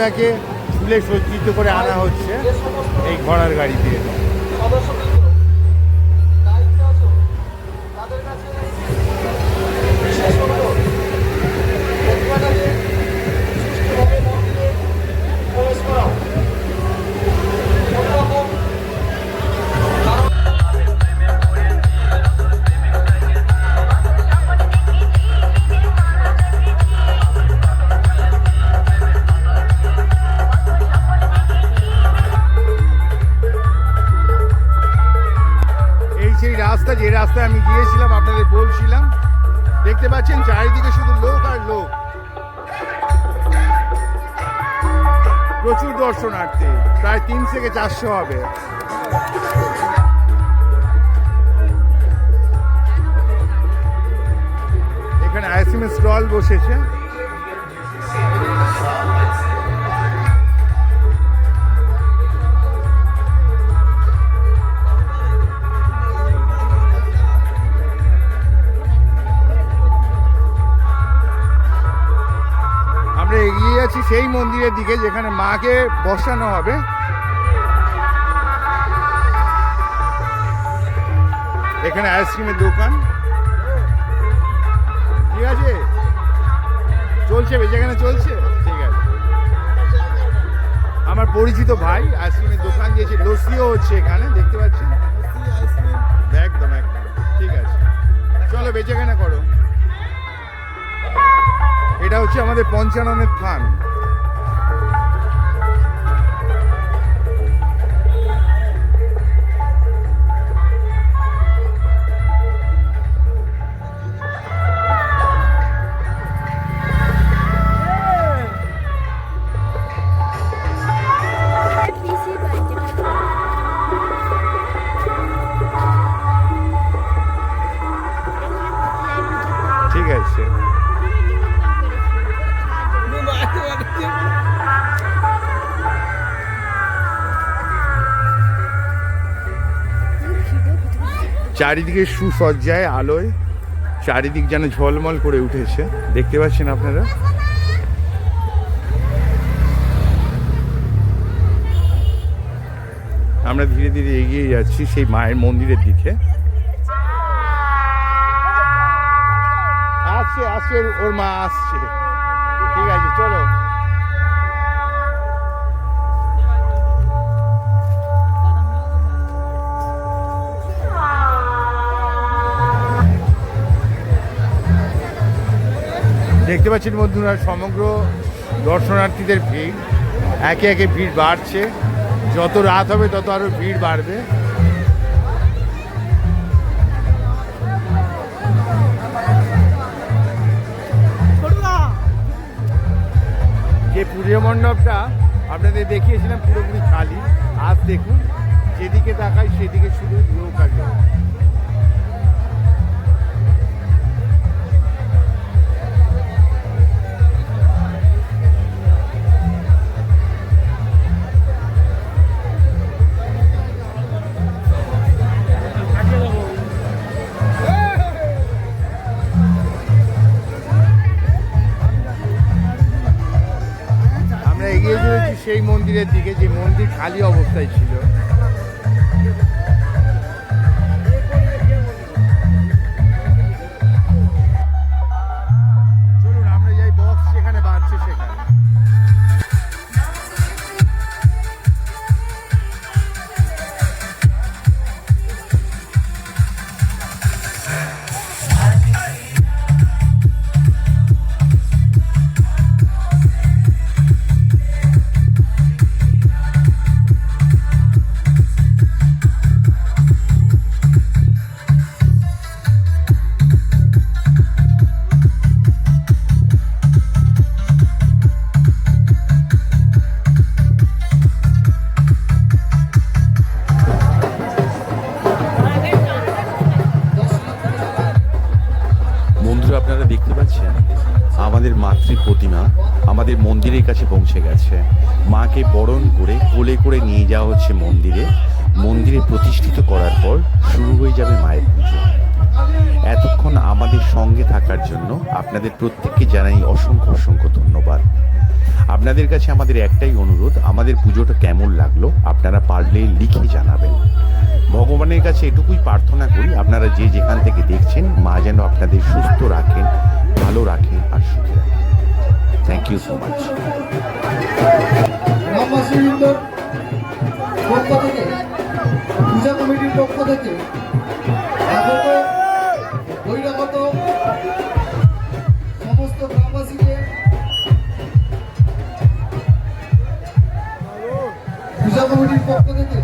প্রতিমাকে ফুলে সজ্জিত করে আনা হচ্ছে এই ঘোড়ার গাড়ি দিয়ে। সেই রাস্তা, যে রাস্তায় আমি গিয়েছিলাম, আপনাদের বলছিলাম, দেখতে পাচ্ছেন চারিদিকে শুধু লোক আর লোক। প্রচুর দর্শনার্থী, প্রায় তিন থেকে চারশো হবে। এখানে আইসক্রিমের স্টল বসেছে। সেই মন্দিরের দিকে যেখানে মাকে বসানো হবে। এখানে আইসক্রিমের দোকান। ঠিক আছে? চলছে যেখানে চলছে? ঠিক আছে। আমার পরিচিত ভাই আইসক্রিমের দোকান দিয়েছে লস্যিও হচ্ছে এখানে, দেখতে পাচ্ছেন? একদম একদম। ঠিক আছে। চলো বেচাকেনা করো। এটা হচ্ছে আমাদের পঞ্চাননের থান। চারিদিকে সুসজ্জায় আলোয় চারিদিক যেন ঝলমল করে উঠেছে। দেখতে পাচ্ছেন আপনারা? আমরা ধীরে ধীরে এগিয়ে যাচ্ছি সেই মায়ের মন্দিরের দিকে। আসছে আসছে, ওর- মা আসছে। ঠিক আছে, চলো। দেখতে পাচ্ছেন বন্ধুরা, সমগ্র দর্শনার্থীদের ভিড়। একে একে ভিড় বাড়ছে। যত রাত হবে, তত আরও ভিড় বাড়বে। যে পুজো মণ্ডপটা আপনাদের দেখিয়েছিলাম, পুরোপুরি খালি। আজ দেখুন, যেদিকে তাকাই সেদিকে শুধু লোক আর এগিয়ে চলেছি সেই মন্দিরের দিকে যে মন্দির খালি অবস্থায় ছিল। আমাদের মাতৃ প্রতিমা আমাদের মন্দিরের কাছে পৌঁছে গেছে। মাকে বরণ করে, কোলে করে নিয়ে যাওয়া হচ্ছে মন্দিরে। মন্দিরে প্রতিষ্ঠিত করার পর শুরু হয়ে যাবে মায়ের পুজো। এতক্ষণ আমাদের সঙ্গে থাকার জন্য আপনাদের প্রত্যেককে জানাই অসংখ্য অসংখ্য ধন্যবাদ। আপনাদের কাছে আমাদের একটাই অনুরোধ, আমাদের পুজোটা কেমন লাগল আপনারা পারলে লিখে জানাবেন। ভগবানের কাছে এটুকুই প্রার্থনা করি, আপনারা যে যেখান থেকে দেখছেন, মা যেন আপনাদের সুস্থ রাখেন ভালো রাখে আর সুখে রাখে। Thank you so much puja কমিটির পক্ষ থেকে আগত সমস্ত পূজা কমিটির পক্ষ থেকে